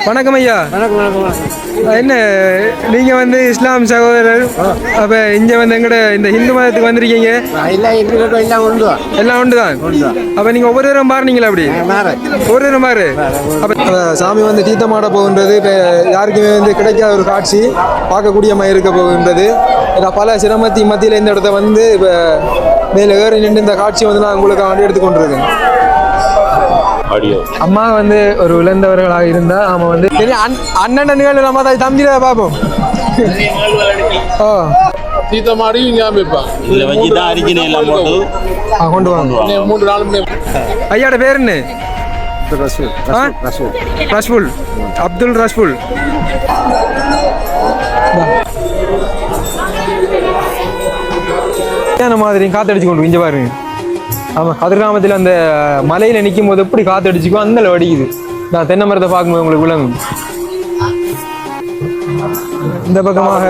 வணக்கம் ஐயா. வணக்கம் வணக்கம் வணக்கம். என்ன நீங்க வந்து இஸ்லாம் சகோதரர் அப்ப இங்க வந்து எங்கட இந்த இந்து மதத்துக்கு வந்திருக்கீங்க? எல்லாம் உண்டு. எல்லாம் உண்டு. தான் அப்ப நீங்க ஒவ்வொரு தரம் பாருனீங்களா அப்படி? ஒரு தரம் பாரு அப்ப சாமி வந்து தீர்த்தமாட போகின்றது இப்ப யாருக்குமே வந்து கிடைக்காத ஒரு காட்சி பார்க்கக்கூடிய மாதிரி இருக்க போகின்றது. ஏன்னா பல சிரமத்தின் மத்தியில் இந்த இடத்த வந்து இப்ப மேல ஏறி நின்று இந்த காட்சி வந்து நான் உங்களுக்கு ஆண்டு எடுத்துக்கொண்டிருக்கேன் அம்மா வந்து ஒரு இழந்தவர்களாக இருந்தா நாம வந்து சரி அண்- அண்ணன் நிகழ்வு நம்ம அதை தம்பியில பார்ப்போம். ஓ. தீர்த்தமாடி இங்கே அமைப்பாங்க இதுல வச்சு தான் அரிஜினல் எல்லாம் போட்டு. கொண்டு வாங்க. மூன்று நாலு மணி ஐயாட பேர் என்ன? ரஷ்புல் அப்துல் ரஷ்புல் அந்த மாதிரி காத்தடிச்சு கொண்டு இங்க பாருங்க. ஆமாம் கதிர்காமத்தில் அந்த மலையில் நிற்கும் போது எப்படி காற்று அடிச்சுக்கோ அந்த அடிக்குது. நான் தென்னை மரத்தை பார்க்கும்போது உங்களுக்கு விளங்கும். இந்த பக்கமாக